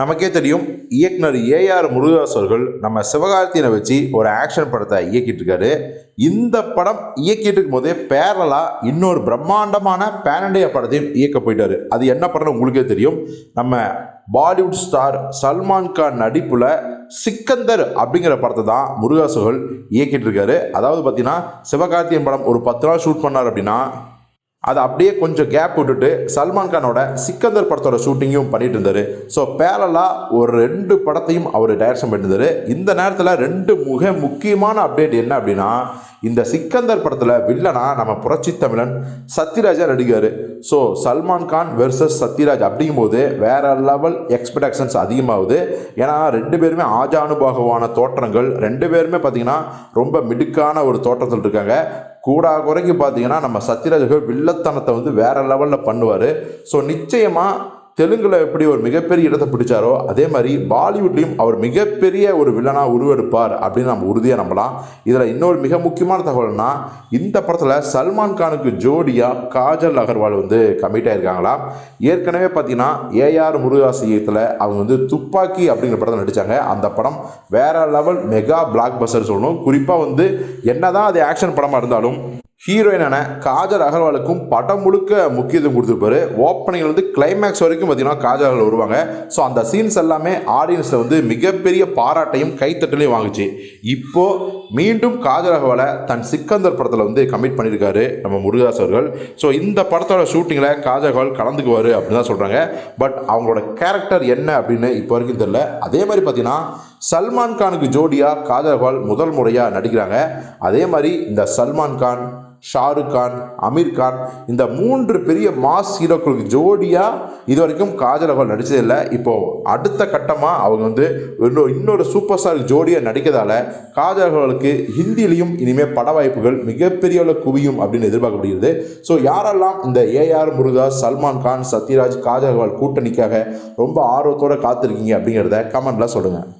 நமக்கே தெரியும் இயக்குனர் ஏஆர் முருகதாஸ் அவர்கள் நம்ம சிவகார்த்தியனை வச்சு ஒரு ஆக்ஷன் படத்தை இயக்கிட்டு இருக்காரு இந்த படம் இயக்கிட்டு இருக்கும் போதே பேரலா இன்னொரு பிரம்மாண்டமான பேனண்டியா படத்தையும் இயக்க போயிட்டாரு. அது என்ன படம்னு உங்களுக்கே தெரியும். நம்ம பாலிவுட் ஸ்டார் சல்மான் கான் நடிப்புல சிக்கந்தர் அப்படிங்கிற படத்தை தான் முருகதாஸ் இயக்கிட்டு இருக்காரு அதாவது பார்த்தீங்கன்னா சிவகார்த்தியன் படம் ஒரு பத்து நாள் ஷூட் பண்ணார் அப்படின்னா அதை அப்படியே கொஞ்சம் கேப் விட்டுட்டு சல்மான் கானோட சிக்கந்தர் படத்தோட ஷூட்டிங்கும் பண்ணிட்டு இருந்தாரு. ஸோ பேரலாக ஒரு ரெண்டு படத்தையும் அவர் டைரக்ஷன் பண்ணியிருந்தாரு இந்த நேரத்தில் ரெண்டு மிக முக்கியமான அப்டேட் என்ன அப்படின்னா இந்த சிக்கந்தர் படத்தில் வில்லனா நம்ம புரட்சி தமிழன் சத்யராஜா நடிகார் ஸோ சல்மான் கான் வெர்சஸ் சத்யராஜ் அப்படிங்கும்போது வேற லெவல் எக்ஸ்பெக்டேஷன்ஸ் அதிகமாகுது. ஏன்னா ரெண்டு பேருமே ஆஜானுபாகவான தோற்றங்கள். ரெண்டு பேருமே பார்த்தீங்கன்னா ரொம்ப மிடுக்கான ஒரு தோற்றத்தில் இருக்காங்க. கூடா குறைக்கு பார்த்தீங்கன்னா நம்ம சத்யராஜ் வில்லத்தனத்தை வந்து வேற லெவலில் பண்ணுவார். ஸோ நிச்சயமாக தெலுங்கில் எப்படி ஒரு மிகப்பெரிய இடத்தை பிடிச்சாரோ அதே மாதிரி பாலிவுட்லேயும் அவர் மிகப்பெரிய ஒரு வில்லனாக உருவெடுப்பார் அப்படின்னு நம்ம உறுதியாக நம்பலாம். இதில் இன்னொரு மிக முக்கியமான தகவல்னா இந்த படத்தில் சல்மான் கானுக்கு ஜோடியாக காஜல் அகர்வால் வந்து கமிட் ஆயிருக்காங்களாம் ஏற்கனவே பார்த்தீங்கன்னா ஏஆர் முருகாஸ் இயக்கத்தில் அவங்க வந்து துப்பாக்கி அப்படிங்கிற படத்தில் நடித்தாங்க அந்த படம் வேற லெவல் மெகா பிளாக் பஸ்டர் சொல்லணும் குறிப்பாக வந்து என்னதான் அது ஆக்ஷன் படமாக இருந்தாலும் ஹீரோயினான காஜல் அகர்வாலுக்கும் படம் முழுக்க முக்கியத்துவம் கொடுத்துருப்பாரு. ஓப்பனிங்ல வந்து கிளைமேக்ஸ் வரைக்கும் பார்த்தீங்கன்னா காஜல் அகர்வால் வருவாங்க. ஸோ அந்த சீன்ஸ் எல்லாமே ஆடியன்ஸில் வந்து மிகப்பெரிய பாராட்டையும் கைத்தட்டலையும் வாங்குச்சு. இப்போ மீண்டும் காஜல் அகர்வாலை தன் சிக்கந்தர் படத்தில் வந்து கமிட் பண்ணியிருக்காரு நம்ம முருகதாஸ் அவர்கள். ஸோ இந்த படத்தோட ஷூட்டிங்கில் காஜல் அகர்வால் கலந்துக்குவார் அப்படின்னு தான் சொல்கிறாங்க பட் அவங்களோட கேரக்டர் என்ன அப்படின்னு இப்போ வரைக்கும் தெரில அதே மாதிரி பார்த்தீங்கன்னா சல்மான் கானுக்கு ஜோடியாக காஜல் அகர்வால் முதல் முறையாக நடிக்கிறாங்க. அதே மாதிரி இந்த சல்மான் கான் ஷாருக் கான் அமீர் கான் இந்த மூன்று பெரிய மாஸ் ஹீரோக்களுக்கு ஜோடியாக இது வரைக்கும் காஜல் அவர்கள் நடித்ததில்லை இப்போது அடுத்த கட்டமாக அவங்க வந்து இன்னொரு இன்னொரு சூப்பர் ஸ்டார் ஜோடியாக நடிக்கிறதால காஜல் அவர்களுக்கு ஹிந்திலையும் இனிமேல் பட வாய்ப்புகள் மிகப்பெரிய அளவு குவியும் அப்படின்னு எதிர்பார்க்கப்படுகிறது. ஸோ யாரெல்லாம் இந்த ஏஆர் முருகாஸ் சல்மான் கான் சத்யராஜ் காஜல் அகர்வால் கூட்டணிக்காக ரொம்ப ஆர்வத்தோடு காத்திருக்கீங்க அப்படிங்கிறத கமெண்ட்ல சொல்லுங்கள்